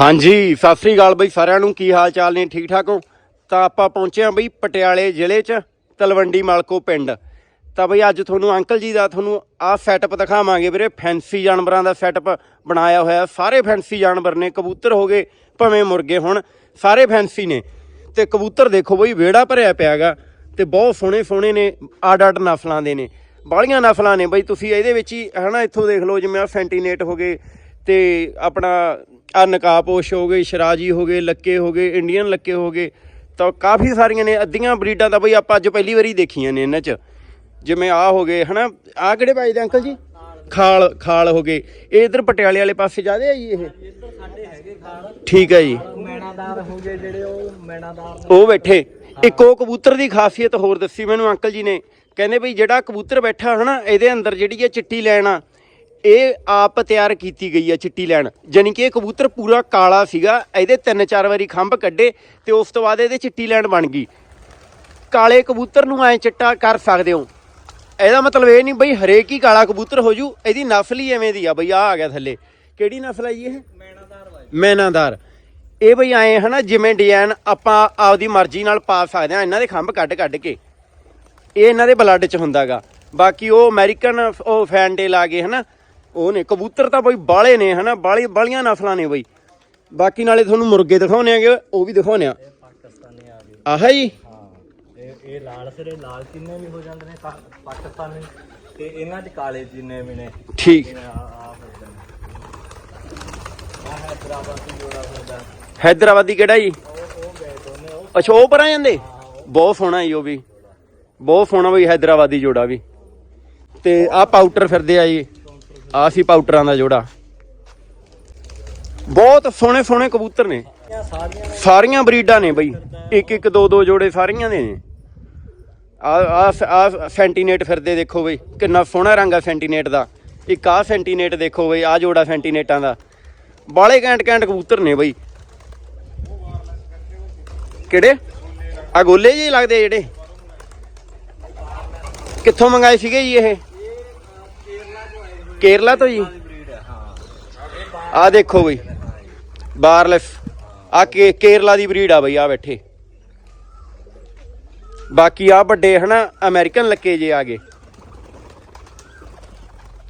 ਹਾਂਜੀ, ਸਤਿ ਸ੍ਰੀ ਅਕਾਲ ਬਈ, ਸਾਰਿਆਂ ਨੂੰ ਕੀ ਹਾਲ ਚਾਲ ਨੇ? ਠੀਕ ਠਾਕ ਹੋ? ਤਾਂ ਆਪਾਂ ਪਹੁੰਚੇ ਹਾਂ ਬਈ ਪਟਿਆਲੇ ਜ਼ਿਲ੍ਹੇ 'ਚ, ਤਲਵੰਡੀ ਮਾਲਕੋ ਪਿੰਡ। ਤਾਂ ਬਈ ਅੱਜ ਤੁਹਾਨੂੰ ਅੰਕਲ ਜੀ ਦਾ ਤੁਹਾਨੂੰ ਆਹ ਸੈਟਅਪ ਦਿਖਾਵਾਂਗੇ ਵੀਰੇ ਫੈਂਸੀ ਜਾਨਵਰਾਂ ਦਾ ਸੈਟਅਪ ਬਣਾਇਆ ਹੋਇਆ। ਸਾਰੇ ਫੈਂਸੀ ਜਾਨਵਰ ਨੇ, ਕਬੂਤਰ ਹੋ ਗਏ, ਭਵੇਂ ਮੁਰਗੇ ਹੁਣ, ਸਾਰੇ ਫੈਂਸੀ ਨੇ। ਤੇ ਕਬੂਤਰ ਦੇਖੋ ਬਈ, ਵਿਹੜਾ ਭਰਿਆ ਪਿਆਗਾ ਤੇ ਬਹੁਤ ਸੋਹਣੇ ਸੋਹਣੇ ਨੇ ਆਡ ਅੱਡ ਨਸਲਾਂ ਦੇ ਨੇ। ਬਾਹਲੀਆਂ ਨਸਲਾਂ ਨੇ ਬਈ, ਤੁਸੀਂ ਇਹਦੇ ਵਿੱਚ ਹੀ, ਹਨਾ, ਇੱਥੋਂ ਦੇਖ ਲਓ, ਜਿਵੇਂ ਆ ਸੈਂਟੀਨੇਟ ਹੋ ਗਏ ਤੇ ਆਪਣਾ ਆ ਨਕਾਬਪੋਸ਼ ਹੋ ਗਏ, ਸ਼ਰਾਜੀ ਹੋ ਗਏ, ਲੱਕੇ ਹੋ ਗਏ, ਇੰਡੀਅਨ ਲੱਕੇ ਹੋ ਗਏ, ਤਾਂ ਕਾਫੀ ਸਾਰੀਆਂ ਨੇ, ਅੱਧੀਆਂ ਬਰੀਡਾਂ ਤਾਂ ਬਈ ਆਪਾਂ ਅੱਜ ਪਹਿਲੀ ਵਾਰੀ ਦੇਖੀਆਂ ਨੇ ਇਹਨਾਂ 'ਚ। ਜਿਵੇਂ ਆ ਹੋ ਗਏ, ਹਨਾ? ਆ ਕਿਹੜੇ ਪਾਈ ਦੇ ਅੰਕਲ ਜੀ? ਖਾਲ ਖਾਲ ਹੋ ਗਏ। ਇਹ ਇਧਰ ਪਟਿਆਲੇ ਵਾਲੇ ਪਾਸੇ ਜਾਦੇ ਆ ਜੀ ਇਹ? ਠੀਕ ਹੈ ਜੀ। ਮੈਣਾਦਾਰ ਹੋ ਗਏ ਜਿਹੜੇ ਉਹ ਮੈਣਾਦਾਰ ਉਹ ਬੈਠੇ। ਇੱਕ ਉਹ ਕਬੂਤਰ ਦੀ ਖਾਸੀਅਤ ਹੋਰ ਦੱਸੀ ਮੈਨੂੰ ਅੰਕਲ ਜੀ ਨੇ। ਕਹਿੰਦੇ ਵੀ ਜਿਹੜਾ ਕਬੂਤਰ ਬੈਠਾ, ਹਨਾ, ਇਹਦੇ ਅੰਦਰ ਜਿਹੜੀ ਹੈ ਚਿੱਟੀ ਲੈਣ ਆ ਇਹ ਆਪ ਤਿਆਰ ਕੀਤੀ ਗਈ ਆ ਚਿੱਟੀ ਲੈਣ। ਜਾਨੀ ਕਿ ਇਹ ਕਬੂਤਰ ਪੂਰਾ ਕਾਲਾ ਸੀਗਾ, ਇਹਦੇ ਤਿੰਨ ਚਾਰ ਵਾਰੀ ਖੰਭ ਕੱਢੇ ਤੇ ਉਸ ਤੋਂ ਬਾਅਦ ਇਹਦੇ ਚਿੱਟੀ ਲੈਣ ਬਣ ਗਈ। ਕਾਲੇ ਕਬੂਤਰ ਨੂੰ ਐ ਚਿੱਟਾ ਕਰ ਸਕਦੇ ਹੋ। ਇਹਦਾ ਮਤਲਬ ਇਹ ਨਹੀਂ ਬਈ ਹਰੇਕ ਹੀ ਕਾਲਾ ਕਬੂਤਰ ਹੋ ਜੂ, ਇਹਦੀ ਨਸਲ ਹੀ ਐਵੇਂ ਦੀ ਆ ਬਈ ਆ ਆ ਗਿਆ ਥੱਲੇ। ਕਿਹੜੀ ਨਸਲ ਹੈ ਜੀ ਇਹ? ਮੈਨਾਦਾਰ ਮੈਨਾਦਾਰ ਇਹ ਬਈ ਆਏ ਹਨਾ ਜਿਵੇਂ ਡਿਜ਼ਾਈਨ ਆਪਾਂ ਆਪਦੀ ਮਰਜ਼ੀ ਨਾਲ ਪਾ ਸਕਦੇ ਆ ਇਹਨਾਂ ਦੇ ਖੰਭ ਕੱਢ ਕੱਢ ਕੇ। ਇਹ ਇਹਨਾਂ ਦੇ ਬਲੱਡ 'ਚ ਹੁੰਦਾਗਾ। ਬਾਕੀ ਉਹ ਅਮਰੀਕਨ ਉਹ ਫੈਨਟੇਲ ਆ ਗਏ ਹਨਾ ਉਹ ਨੇ ਕਬੂਤਰ ਤਾਂ ਬਈ ਬਾਲੇ ਨੇ ਹਨਾ? ਬਾਲੀ ਬਾਲੀਆਂ ਨਸਲਾਂ ਨੇ ਬਈ। ਬਾਕੀ ਨਾਲੇ ਤੁਹਾਨੂੰ ਮੁਰਗੇ ਦਿਖਾਉਣੇ ਆਗੇ ਉਹ ਵੀ ਦਿਖਾਉਣੇ ਆ। ਪਾਕਿਸਤਾਨੀ ਆ ਗਏ। ਆਹ ਜੀ। ਇਹ ਇਹ ਲਾਲ ਸਿਰੇ ਲਾਲ ਚੀਨੇ ਵੀ ਹੋ ਜਾਂਦੇ ਨੇ ਪਾਕਿਸਤਾਨੀ। ਤੇ ਇਹਨਾਂ 'ਚ ਕਾਲੇ ਚੀਨੇ ਵੀ ਨੇ। ਠੀਕ। ਆ ਆ ਆ ਹੈਦਰਾਬਾਦੀ ਜੋੜਾ ਫਿਰਦਾ ਹੈਦਰਾਬਾਦੀ ਕਿਹੜਾ ਜੀ? ਅੱਛਾ ਉਹ ਪਰਾਂ ਜਾਂਦੇ? ਬਹੁਤ ਸੋਹਣਾ ਜੀ ਉਹ ਵੀ। ਬਹੁਤ ਸੋਹਣਾ ਬਈ ਹੈਦਰਾਬਾਦੀ ਜੋੜਾ ਵੀ। ਤੇ ਆਹ ਪਾਊਡਰ ਫਿਰਦੇ ਆ ਜੀ। ਆਹ ਸੀ ਪਾਊਟਰਾਂ ਦਾ ਜੋੜਾ। ਬਹੁਤ ਸੋਹਣੇ ਸੋਹਣੇ ਕਬੂਤਰ ਨੇ। ਸਾਰੀਆਂ ਬਰੀਡਾਂ ਨੇ ਬਈ। ਇੱਕ ਇੱਕ ਦੋ ਦੋ ਜੋੜੇ ਸਾਰੀਆਂ ਦੇ ਨੇ। ਆ ਆ ਸੈਂਟੀਨੇਟ ਫਿਰਦੇ ਦੇਖੋ ਬਈ। ਕਿੰਨਾ ਸੋਹਣਾ ਰੰਗ ਆ ਸੈਂਟੀਨੇਟ ਦਾ। ਇੱਕ ਆ ਸੈਂਟੀਨੇਟ ਦੇਖੋ ਬਈ ਆ ਜੋੜਾ ਸੈਂਟੀਨੇਟਾਂ ਦਾ। ਬਾਲੇ ਘੈਂਟ ਘੈਂਟ ਕਬੂਤਰ ਨੇ ਬਈ। ਕਿਹੜੇ? ਆ ਗੋਲੇ ਜਿਹੇ ਲੱਗਦੇ ਜਿਹੜੇ। ਕਿੱਥੋਂ ਮੰਗਾਏ ਸੀਗੇ ਜੀ ਇਹ? ਕੇਰਲਾ ਤੋਂ ਜੀ? ਆ ਦੇਖੋ ਬਈ। ਬਾਰਲੈਸ ਆ ਕੇ ਕੇਰਲਾ ਦੀ ਬਰੀਡ ਆ ਬਈ ਆ ਬੈਠੇ। ਬਾਕੀ ਆ ਵੱਡੇ ਹਨਾ ਅਮਰੀਕਨ ਲੱਕੇ ਜੇ ਆ ਗਏ।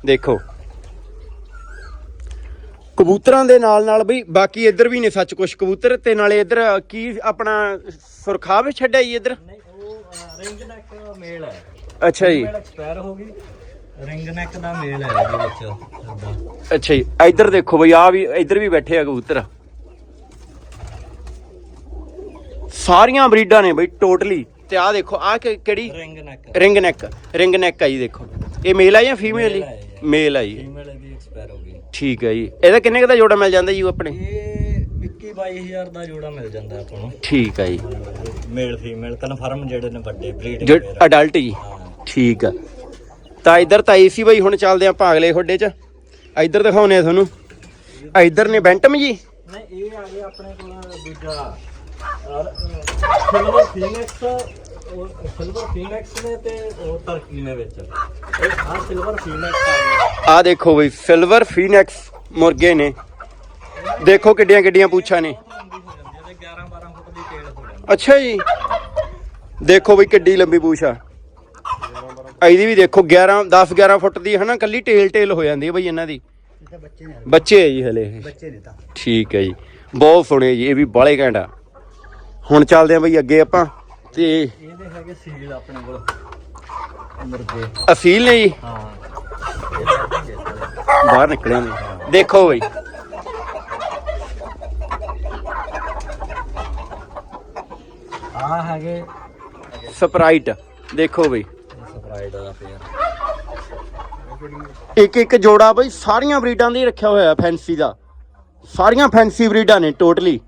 ਦੇਖੋ। ਕਬੂਤਰਾਂ ਦੇ ਨਾਲ ਨਾਲ ਬਈ ਬਾਕੀ ਇੱਧਰ ਵੀ ਨੇ ਸੱਚ ਕੁਛ ਕਬੂਤਰ ਤੇ ਨਾਲੇ ਇੱਧਰ ਕੀ ਆਪਣਾ ਸੁਰਖਾ ਵੀ ਛੱਡਿਆ ਜੀ ਇੱਧਰ? ਨਹੀਂ ਉਹ ਰਿੰਗ ਨੈਕ ਮੇਲ ਹੈ। ਅੱਛਾ ਜੀ। ਐਕਸਪਾਇਰ ਹੋ ਗਈ। ਰਿੰਗ ਨੈਕ ਦਾ ਮੇਲ ਹੈ ਇਹਦੇ ਵਿੱਚ ਅੱਛਾ ਜੀ ਇੱਧਰ ਦੇਖੋ ਬਈ ਆ ਵੀ ਇੱਧਰ ਵੀ ਬੈਠੇ ਆ ਕਬੂਤਰ। ਸਾਰੀਆਂ ਬਰੀਡਾਂ ਨੇ ਬਈ ਟੋਟਲੀ। ਤੇ ਆ ਦੇਖੋ ਆ ਕਿਹੜੀ? Ring neck ring neck ring neck ਆ ਜੀ ਦੇਖੋ। ਇਹ ਮੇਲ ਆ ਜਾਂ ਫੀਮੇਲ ਇਹ। ਮੇਲ ਆ ਜੀ। ਫੀਮੇਲ ਇਹਦੀ ਐਕਸਪਾਇਰ ਹੋ ਗਈ। ਠੀਕ ਹੈ ਜੀ। ਇਹਦਾ ਕਿੰਨੇ ਕੁ ਦਾ ਜੋੜਾ ਮਿਲ ਜਾਂਦਾ ਜੀ ਆਪਣੇ? ਇਹ 21 22000 ਦਾ ਜੋੜਾ ਮਿਲ ਜਾਂਦਾ ਆਪਾਂ ਨੂੰ। ਠੀਕ ਹੈ ਜੀ। ਮੇਲ ਫੀਮੇਲ ਕਨਫਰਮ ਜਿਹੜੇ ਨੇ ਵੱਡੇ ਬਰੀਡ ਅਡਲਟ ਜੀ। ਠੀਕ ਆ। ਤਾਂ ਇੱਧਰ ਤਾਂ ਏਸੀ ਬਈ ਹੁਣ ਚੱਲਦੇ ਆਪਾਂ ਅਗਲੇ ਖੋਡੇ 'ਚ। ਇੱਧਰ ਦਿਖਾਉਨੇ ਆ ਤੁਹਾਨੂੰ। ਇੱਧਰ ਨੇ ਬੈਂਟਮ ਜੀ। ਨਹੀਂ ਇਹ ਆ ਗਿਆ ਆਪਣੇ ਕੋਲ ਦੂਜਾ। ਸਿਲਵਰ ਫੀਨਿਕਸ ਉਹ ਸਿਲਵਰ ਫੀਨਿਕਸ ਨੇ ਤੇ ਉਹ ਟਰਕੀ ਨੇ ਵਿੱਚ। ਇਹ ਆ ਸਿਲਵਰ ਫੀਨਿਕਸ ਆ ਗਿਆ ਆ ਦੇਖੋ ਬਈ ਸਿਲਵਰ ਫੀਨੈਕਸ ਮੁਰਗੇ ਨੇ। ਦੇਖੋ ਕਿੱਡੀਆਂ ਕਿੱਡੀਆਂ ਪੂਛਾਂ ਨੇ। ਲੰਬੀ ਹੋ ਜਾਂਦੀ ਹੈ ਤੇ 11 12 ਫੁੱਟ ਦੀ ਟੇਲ ਹੋ ਜਾਂਦੀ ਅੱਛਾ ਜੀ। ਦੇਖੋ ਬਈ ਕਿੱਡੀ ਲੰਬੀ ਪੂਛ ਆ। ਇਹਦੀ ਵੀ ਦੇਖੋ 11 10 11 ਫੁੱਟ ਦੀ ਹਨਾ ਕੱਲੀ ਟੇਲ ਟੇਲ ਹੋ ਜਾਂਦੀ ਹੈ ਬਈ ਇਹਨਾਂ ਦੀ। ਬੱਚੇ ਨੇ ਬੱਚੇ ਹੈ ਜੀ ਹਲੇ ਬੱਚੇ ਨੇ ਤਾਂ। ਠੀਕ ਹੈ ਜੀ। ਬਹੁਤ ਸੋਹਣੇ ਜੀ ਇਹ ਵੀ ਬਾਲੇ ਘੈਂਟਾ ਹੁਣ ਚੱਲਦੇ ਆਂ ਬਈ ਅੱਗੇ ਆਪਾਂ ਤੇ ਇਹਦੇ ਹੈਗੇ ਸੀਲ ਆਪਣੇ ਕੋਲ। ਮੁਰਗੇ ਅਸੀਲ ਨੇ ਜੀ? ਹਾਂ। ਬਾਹਰ ਨਿਕਲੇ ਨੇ। ਦੇਖੋ ਬਈ। ਆ ਹੈਗੇ ਸਪਰਾਈਟ ਦੇਖੋ ਬਈ। ਸਪਰਾਈਟ ਦਾ ਫੇਰ। ਇੱਕ ਇੱਕ ਜੋੜਾ ਬਈ ਸਾਰੀਆਂ ਬਰੀਡਾਂ ਦੇ ਰੱਖਿਆ ਹੋਇਆ ਫੈਂਸੀ ਦਾ। ਸਾਰੀਆਂ ਫੈਂਸੀ ਬਰੀਡਾਂ ਨੇ ਟੋਟਲੀ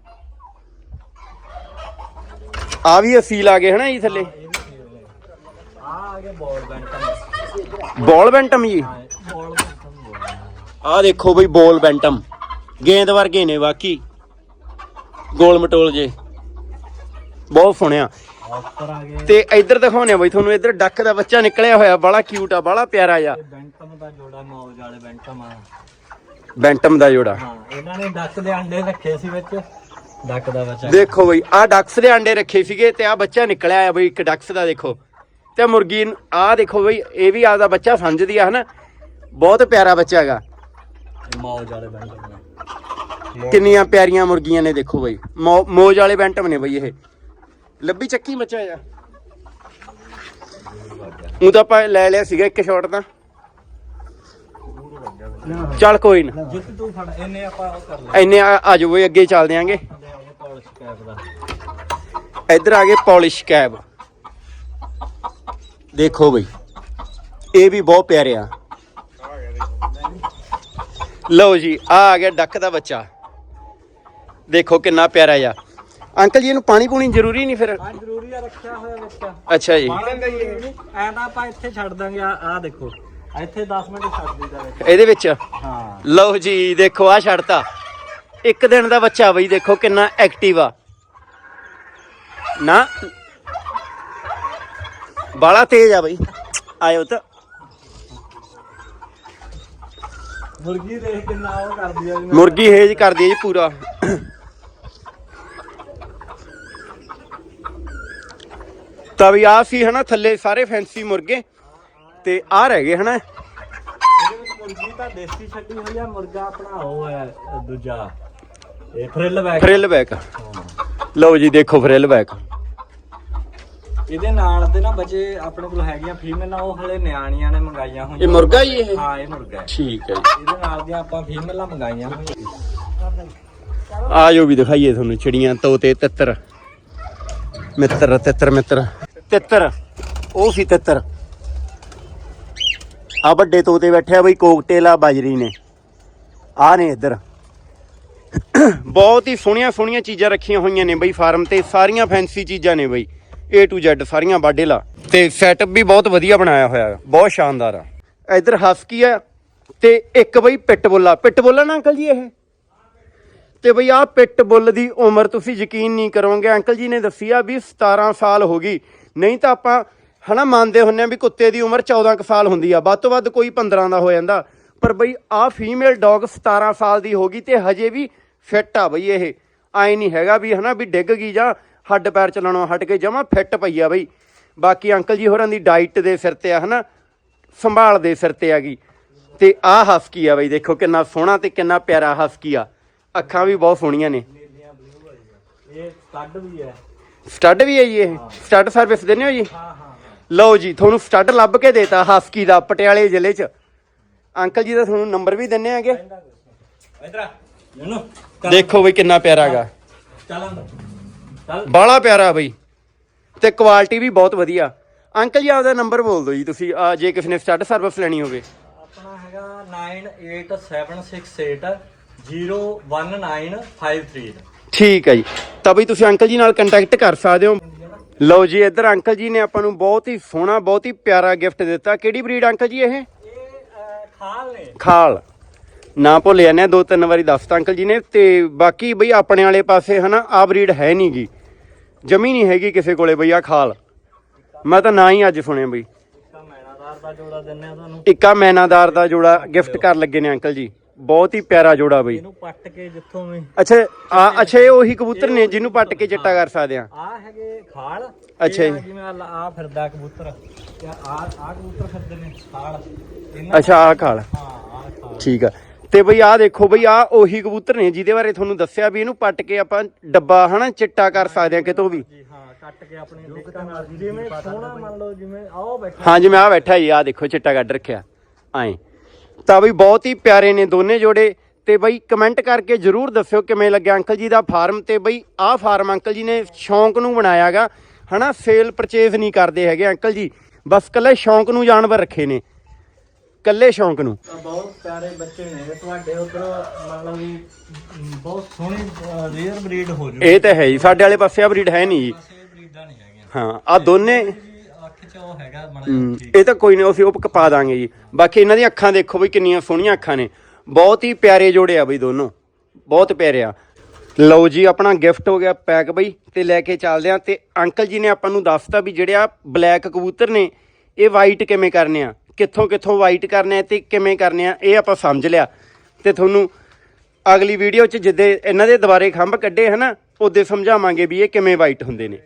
ਆ ਵੀ ਅਸੀਲ ਆ ਗਏ ਹਨਾ ਜੀ ਥੱਲੇ? ਆ ਆ ਗਿਆ ਬੋਲ ਬੈਂਟਮ ਬੋਲ ਬੈਂਟਮ ਜੀ। ਹਾਂ ਆ ਦੇਖੋ ਬਈ ਬੋਲ ਬੈਂਟਮ ਗੇਂਦ ਵਰਗੇ ਨੇ ਬਾਕੀ। ਗੋਲ ਮਟੋਲ ਜੇ। ਬਹੁਤ ਸੁਣਿਆ ਉੱਪਰ ਆ ਗਏ ਤੇ ਇੱਧਰ ਦਿਖਾਉਣੇ ਆ ਬਈ ਤੁਹਾਨੂੰ ਇੱਧਰ ਡੱਕ ਦਾ ਬੱਚਾ ਨਿਕਲਿਆ ਹੋਇਆ ਬੜਾ ਕਿਊਟ ਆ ਬੜਾ ਪਿਆਰਾ ਇਹ ਬੈਂਟਮ ਦਾ ਜੋੜਾ ਮੌਜ ਵਾਲੇ ਬੈਂਟਮ ਆ। ਬੈਂਟਮ ਦਾ ਜੋੜਾ। ਹਾਂ ਇਹਨਾਂ ਨੇ ਡੱਕ ਦੇ ਅੰਡੇ ਰੱਖੇ ਸੀ ਵਿੱਚ। ਡੱਕ ਦਾ ਬੱਚਾ। ਦੇਖੋ ਬਈ ਆ ਡਕਸ ਦੇ ਆਂਡੇ ਰੱਖੇ ਸੀਗੇ ਤੇ ਆ ਬੱਚਾ ਨਿਕਲਿਆ ਆ ਬਈ ਇੱਕ ਡਕਸ ਦਾ ਦੇਖੋ। ਤੇ ਮੁਰਗੀ ਆ ਦੇਖੋ ਬਈ ਇਹ ਵੀ ਆਪਦਾ ਬੱਚਾ ਸਮਝਦੀ ਆ ਹਨਾ? ਬਹੁਤ ਪਿਆਰਾ ਬੱਚਾ ਹੈਗਾ। ਇਹ ਮੌਜ ਵਾਲੇ ਬੈਂਡ ਨੇ। ਕਿੰਨੀਆਂ ਪਿਆਰੀਆਂ ਮੁਰਗੀਆਂ ਨੇ ਦੇਖੋ ਬਈ। ਮੌਜ ਵਾਲੇ ਬੈਂਟਮ ਨੇ ਬਈ ਇਹ। ਲੱਭੀ ਚੱਕੀ ਬੱਚਾ ਆ ਉਹ ਤਾਂ ਆਪਾਂ ਲੈ ਲਿਆ ਸੀਗਾ ਇੱਕ ਸ਼ਾਟ ਤਾਂ। ਚੱਲ ਕੋਈ ਨਾ। ਜਿੱਤ ਤੂੰ ਫੜ ਇਹਨੇ ਆਪਾਂ ਉਹ ਕਰ ਲਿਆ ਇੰਨੇ ਆ ਆ ਜਾਓ ਬਈ, ਅੱਗੇ ਚੱਲ ਦਿਆਂਗੇ। ਪਾਲਿਸ਼ ਕੈਪ ਦਾ ਇੱਧਰ ਆ ਗਏ ਪੋਲਿਸ਼ ਕੈਬ ਦੇਖੋ ਬਈ, ਇਹ ਵੀ ਬਹੁਤ ਪਿਆਰੇ ਆ। ਲਓ ਜੀ, ਆ ਆ ਗਿਆ ਡੱਕ ਦਾ ਬੱਚਾ। ਦੇਖੋ ਕਿੰਨਾ ਪਿਆਰਾ ਆ ਅੰਕਲ ਜੀ ਇਹਨੂੰ ਪਾਣੀ ਪੂਣੀ ਜ਼ਰੂਰੀ ਨਹੀਂ ਫਿਰ? ਆ ਜ਼ਰੂਰੀ ਆ ਰੱਖਿਆ ਹੋਇਆ ਬੱਚਾ ਅੱਛਾ ਜੀ। ਐ ਤਾਂ ਆਪਾਂ ਇੱਥੇ ਛੱਡ ਦਾਂਗੇ ਆ ਆ ਦੇਖੋ। ਇੱਥੇ 10 ਮਿੰਟ ਛੱਡ ਦੀਦਾ ਵਿੱਚ। ਇਹਦੇ ਵਿੱਚ? ਹਾਂ। ਲਓ ਜੀ ਦੇਖੋ ਆ ਛੱਡਤਾ। ਇੱਕ ਦਿਨ ਦਾ ਬੱਚਾ ਬਈ ਦੇਖੋ ਕਿੰਨਾ ਐਕਟਿਵ ਆ। ਨਾ। ਬਾਲਾ ਤੇਜ਼ ਆ ਬਈ। ਆਇਓ ਤਾਂ। ਮੁਰਗੀ ਦੇਖ ਕਿੰਨਾ ਉਹ ਕਰਦੀ ਆ ਮੁਰਗੀ ਹੇਜ ਕਰਦੀ ਹੈ ਜੀ ਪੂਰਾ। ਤਾਂ ਵੀ ਆ ਸੀ ਹਨਾ ਥੱਲੇ ਸਾਰੇ ਫੈਂਸੀ ਮੁਰਗੇ ਤੇ ਆ ਰਹਿ ਗਏ ਹਨਾ। ਇਹਦੇ ਵਿੱਚ ਮੁਰਗੀ ਤਾਂ ਦੇਸੀ ਛੱਡੀ ਹੋਈ ਆ ਮੁਰਗਾ ਆਪਣਾ ਉਹ ਹੈ ਦੂਜਾ ਇਹ ਫਰਿੱਲ ਬੈਗ ਫਰਿੱਲ ਬੈਕ ਲਓ ਜੀ ਦੇਖੋ ਫਰਿੱਲ ਬੈਕ ਇਹਦੇ ਨਾਲ ਦੇ ਨਾ ਬੱਚੇ ਆਪਣੇ ਕੋਲ ਹੈਗੀਆਂ ਫੀਮੇਲਾਂ ਉਹ ਹਲੇ ਨਿਆਣੀਆਂ ਨੇ ਮੰਗਾਈਆਂ ਹੋਈਆਂ। ਇਹ ਮੁਰਗਾ ਹੀ ਇਹ? ਹਾਂ ਇਹ ਮੁਰਗਾ ਹੈ। ਠੀਕ ਹੈ ਜੀ। ਇਹਦੇ ਨਾਲ ਦੀਆਂ ਆਪਾਂ ਫੀਮੇਲਾਂ ਮੰਗਾਈਆਂ ਹੋਈਆਂ। ਆ ਜੋ ਵੀ ਦਿਖਾਈਏ ਤੁਹਾਨੂੰ ਚਿੜੀਆਂ ਤੋਤੇ ਤਿੱਤਰ। ਮਿੱਤਰ ਤਿੱਤਰ ਮਿੱਤਰ। ਤਿੱਤਰ। ਉਹ ਸੀ ਤਿੱਤਰ। ਆ ਵੱਡੇ ਤੋਤੇ ਬੈਠਿਆ ਬਈ ਕੋਕਟੇਲ ਆ ਬਾਜਰੀ ਨੇ। ਆ ਨੇ ਇੱਧਰ। ਬਹੁਤ ਹੀ ਸੋਹਣੀਆਂ ਸੋਹਣੀਆਂ ਚੀਜ਼ਾਂ ਰੱਖੀਆਂ ਹੋਈਆਂ ਨੇ ਬਈ ਫਾਰਮ ਤੇ। ਸਾਰੀਆਂ ਫੈਂਸੀ ਚੀਜ਼ਾਂ ਨੇ ਬਈ। A to Z, ਸਾਰੀਆਂ ਬਾਡੇਲਾ। ਤੇ ਸੈਟਅਪ ਵੀ ਬਹੁਤ ਵਧੀਆ ਬਣਾਇਆ ਹੋਇਆ। ਹੈ ਬਹੁਤ ਸ਼ਾਨਦਾਰ ਆ। ਇੱਧਰ ਹਸਕੀ ਆ ਤੇ ਇੱਕ ਬਈ ਪਿੱਟਬੁੱਲ। ਆ ਪਿੱਟਬੁੱਲ ਆ ਨਾ ਅੰਕਲ ਜੀ ਇਹ? ਤੇ ਬਈ ਆਹ ਪਿੱਟ ਬੁੱਲ ਦੀ ਉਮਰ ਤੁਸੀਂ ਯਕੀਨ ਨਹੀਂ ਕਰੋਗੇ। ਅੰਕਲ ਜੀ ਨੇ ਦੱਸੀ ਆ ਵੀ 17 ਸਾਲ ਹੋ ਗਈ। ਨਹੀਂ ਤਾਂ ਆਪਾਂ, ਹਨਾ, ਮੰਨਦੇ ਹੁੰਨੇ ਆ ਵੀ ਕੁੱਤੇ ਦੀ ਉਮਰ 14 ਕੁ ਸਾਲ ਹੁੰਦੀ ਆ, ਵੱਧ ਤੋਂ ਵੱਧ ਕੋਈ 15 ਦਾ ਹੋ ਜਾਂਦਾ। ਪਰ ਬਈ, ਆਹ ਫੀਮੇਲ ਡੌਗ 17 ਸਾਲ ਦੀ ਹੋ ਗਈ ਤੇ ਹਜੇ ਵੀ ਫਿੱਟ ਆ ਬਈ ਇਹ। ਐ ਨਹੀਂ ਹੈਗਾ ਵੀ, ਹਨਾ, ਵੀ ਡਿੱਗ ਗਈ ਜਾਂ ਹੱਡ ਪੈਰ ਚਲਾਉਣੋਂ, ਹਟ ਕੇ ਜਮਾ ਫਿੱਟ ਪਈ ਆ ਬਈ। ਬਾਕੀ ਅੰਕਲ ਜੀ ਹੋਰਾਂ ਦੀ ਡਾਈਟ ਦੇ ਸਿਰ ਤੇ ਆ, ਹਨਾ, ਸੰਭਾਲ ਦੇ ਸਿਰ ਤੇ ਆ ਗਈ ਤੇ ਆਹ ਹਸਕੀ ਆ ਬਈ, ਦੇਖੋ ਕਿੰਨਾ ਸੋਹਣਾ ਤੇ ਕਿੰਨਾ ਪਿਆਰਾ ਹਸਕੀ ਆ। ਅੱਖਾਂ ਵੀ ਬਹੁਤ ਸੋਹਣੀਆਂ ਨੇ। ਇਹ ਸਟੱਡ ਵੀ ਹੈ। ਸਟੱਡ ਵੀ ਹੈ ਜੀ ਇਹ। ਸਟੱਡ ਸਰਵਿਸ ਦਿੰਦੇ ਹੋ ਜੀ? ਹਾਂ ਹਾਂ ਲਓ ਜੀ ਤੁਹਾਨੂੰ ਸਟੱਡ ਲੱਭ ਕੇ ਦੇਤਾ ਹਸਕੀ ਦਾ ਪਟਿਆਲੇ ਜ਼ਿਲ੍ਹੇ 'ਚ। ਅੰਕਲ ਜੀ ਦਾ ਤੁਹਾਨੂੰ ਨੰਬਰ ਵੀ ਦਿੰਨੇ ਆਗੇ। ਇਧਰ ਦੇਖੋ ਬਈ ਕਿੰਨਾ ਪਿਆਰਾ ਹੈਗਾ। ਚੱਲ ਅੰਦਰ ਬਾਹਲਾ ਪਿਆਰਾ ਬਈ। ਤੇ ਕੁਆਲਿਟੀ ਵੀ ਬਹੁਤ ਵਧੀਆ। ਅੰਕਲ ਜੀ ਆਪਦਾ ਨੰਬਰ ਬੋਲ ਦਿਓ ਜੀ ਤੁਸੀਂ ਆ ਜੇ ਕਿਸੇ ਨੇ ਸਟੱਡ ਸਰਵਿਸ ਲੈਣੀ ਹੋਵੇ। ਆਪਣਾ ਹੈਗਾ 9877601953 ਠੀਕ ਹੈ ਜੀ। ਤਾਂ ਬਈ ਤੁਸੀਂ ਅੰਕਲ ਜੀ ਨਾਲ ਕੰਟੈਕਟ ਕਰ ਸਕਦੇ ਹੋ। ਲਓ ਜੀ ਇੱਧਰ ਅੰਕਲ ਜੀ ਨੇ ਆਪਾਂ ਨੂੰ ਬਹੁਤ ਹੀ ਸੋਹਣਾ ਬਹੁਤ ਹੀ ਪਿਆਰਾ ਗਿਫਟ ਦਿੱਤਾ। ਕਿਹੜੀ ਬਰੀਡ ਅੰਕਲ ਜੀ ਇਹ? ਖਾਲ। ਨੇ ਖਾਲ ਨਾ ਭੁੱਲ ਜਾਂਦੇ ਦੋ ਤਿੰਨ ਵਾਰੀ ਦੱਸਤਾ ਅੰਕਲ ਜੀ ਨੇ। ਤੇ ਬਾਕੀ ਬਈ ਆਪਣੇ ਵਾਲੇ ਪਾਸੇ ਹਨਾ ਆ ਬਰੀਡ ਹੈ ਨਹੀਂਗੀ ਜਮੀ ਨਹੀਂ ਹੈਗੀ ਕਿਸੇ ਕੋਲੇ ਬਈ ਆ ਖਾਲ। ਮੈਂ ਤਾਂ ਨਾ ਹੀ ਅੱਜ ਸੁਣਿਆ ਬਈ। ਇੱਕ ਮੈਨਾਦਾਰ ਦਾ ਜੋੜਾ ਦਿੰਨੇ ਆ ਤੁਹਾਨੂੰ। ਇੱਕਾ ਮੈਨਾਦਾਰ ਦਾ ਜੋੜਾ ਗਿਫਟ ਕਰ ਲੱਗੇ ਨੇ ਅੰਕਲ ਜੀ। ਬਹੁਤ ਹੀ ਪਿਆਰਾ ਜੋੜਾ ਬਈ। ਇਹਨੂੰ ਪੱਟ ਕੇ ਜਿੱਥੋਂ ਵੀ ਅੱਛਾ ਆ ਅੱਛਾ ਇਹ ਉਹੀ ਕਬੂਤਰ ਨੇ ਜਿਹਨੂੰ ਪੱਟ ਕੇ ਚਿੱਟਾ ਕਰ ਸਕਦੇ ਆ। ਆ ਹੈਗੇ ਖਾਲ। ਅੱਛਾ ਜੀ। ਆ ਜਿਵੇਂ ਆ ਫਿਰਦਾ ਕਬੂਤਰ। ਤੇ ਆ ਆ ਕਬੂਤਰ ਫਿਰਦੇ ਨੇ ਖਾਲ। ਅੱਛਾ ਆ ਖਾਲ। ਹਾਂ ਆ ਖਾਲ। ਠੀਕ ਆ। ਤੇ ਬਈ ਆ ਦੇਖੋ ਬਈ ਆ ਉਹੀ ਕਬੂਤਰ ਨੇ ਜਿਹਦੇ ਬਾਰੇ ਤੁਹਾਨੂੰ ਦੱਸਿਆ ਵੀ ਇਹਨੂੰ ਪੱਟ ਕੇ ਆਪਾਂ ਡੱਬਾ ਹਨਾ ਚਿੱਟਾ ਕਰ ਸਕਦੇ ਆ ਕਿਤੋਂ ਵੀ। ਜੀ ਹਾਂ ਕੱਟ ਕੇ ਆਪਣੇ ਦੇਖਾਂ ਨਾਲ ਜਿਵੇਂ ਸੋਹਣਾ ਮੰਨ ਲਓ ਜਿਵੇਂ ਆਓ ਬੈਠਾ। ਹਾਂ ਜਿਵੇਂ ਆ ਬੈਠਾ ਜੀ ਆ ਦੇਖੋ ਚਿੱਟਾ ਕੱਢ ਰੱਖਿਆ। ਐਂ ਤਾਂ ਬਈ ਬਹੁਤ ਹੀ ਪਿਆਰੇ ਨੇ ਦੋਨੇ ਜੋੜੇ। ਤੇ ਬਈ ਕਮੈਂਟ ਕਰਕੇ ਜਰੂਰ ਦੱਸਿਓ ਕਿਵੇਂ ਲੱਗਿਆ ਅੰਕਲ ਜੀ ਦਾ ਫਾਰਮ ਤੇ ਬਈ ਆਹ ਫਾਰਮ ਅੰਕਲ ਜੀ ਨੇ ਸ਼ੌਂਕ ਨੂੰ ਬਣਾਇਆਗਾ। ਹਨਾ ਸੇਲ ਪਰਚੇਜ਼ ਨਹੀਂ ਕਰਦੇ ਹੈਗੇ ਅੰਕਲ ਜੀ। ਬਸ ਕੱਲੇ ਸ਼ੌਂਕ ਨੂੰ ਜਾਨਵਰ ਰੱਖੇ ਨੇ। ਕੱਲੇ ਸ਼ੌਂਕ ਨੂੰ। ਬਹੁਤ ਪਿਆਰੇ ਬੱਚੇ ਨੇ। ਤੁਹਾਡੇ ਉਧਰ ਮੰਨ ਲਓ ਵੀ ਬਹੁਤ ਸੋਹਣੀ ਰੇਅਰ ਬਰੀਡ ਹੋ ਜੂ ਇਹ ਤਾਂ ਹੈ ਜੀ। ਸਾਡੇ ਵਾਲੇ ਪਾਸੇ ਆ ਬਰੀਡ ਹੈ ਨਹੀਂ ਜੀ। ਹਾਂ ਆ ਦੋਨੇ ਉਹ ਹੈਗਾ ਇਹ ਤਾਂ ਕੋਈ ਨਹੀਂ ਅਸੀਂ ਉਹ ਪਾ ਦਾਂਗੇ ਜੀ। ਬਾਕੀ ਇਹਨਾਂ ਦੀਆਂ ਅੱਖਾਂ ਦੇਖੋ ਬਈ ਕਿੰਨੀਆਂ ਸੋਹਣੀਆਂ ਅੱਖਾਂ ਨੇ। ਬਹੁਤ ਹੀ ਪਿਆਰੇ ਜੋੜੇ ਆ ਬਈ ਦੋਨੋਂ। ਬਹੁਤ ਪਿਆਰੇ ਆ। ਲਓ ਜੀ ਆਪਣਾ ਗਿਫਟ ਹੋ ਗਿਆ ਪੈਕ ਬਈ ਤੇ ਲੈ ਕੇ ਚੱਲਦੇ ਆ। ਤੇ ਅੰਕਲ ਜੀ ਨੇ ਆਪਾਂ ਨੂੰ ਦੱਸਤਾ ਵੀ ਜਿਹੜੇ ਆ ਬਲੈਕ ਕਬੂਤਰ ਨੇ ਇਹ ਵਾਈਟ ਕਿਵੇਂ ਕਰਨੇ ਆ? ਕਿੱਥੋਂ ਕਿੱਥੋਂ ਵਾਈਟ ਕਰਨੇ ਆ ਤੇ ਕਿਵੇਂ ਕਰਨੇ ਆ ਇਹ ਆਪਾਂ ਸਮਝ ਲਿਆ। ਤੇ ਤੁਹਾਨੂੰ ਅਗਲੀ ਵੀਡੀਓ 'ਚ ਜਿੱਦੇ ਇਹਨਾਂ ਦੇ ਦੁਬਾਰੇ ਖੰਭ ਕੱਢੇ ਹਨਾ ਉਹਦੇ ਸਮਝਾਵਾਂਗੇ ਵੀ ਇਹ ਕਿਵੇਂ ਵਾਈਟ ਹੁੰਦੇ ਨੇ।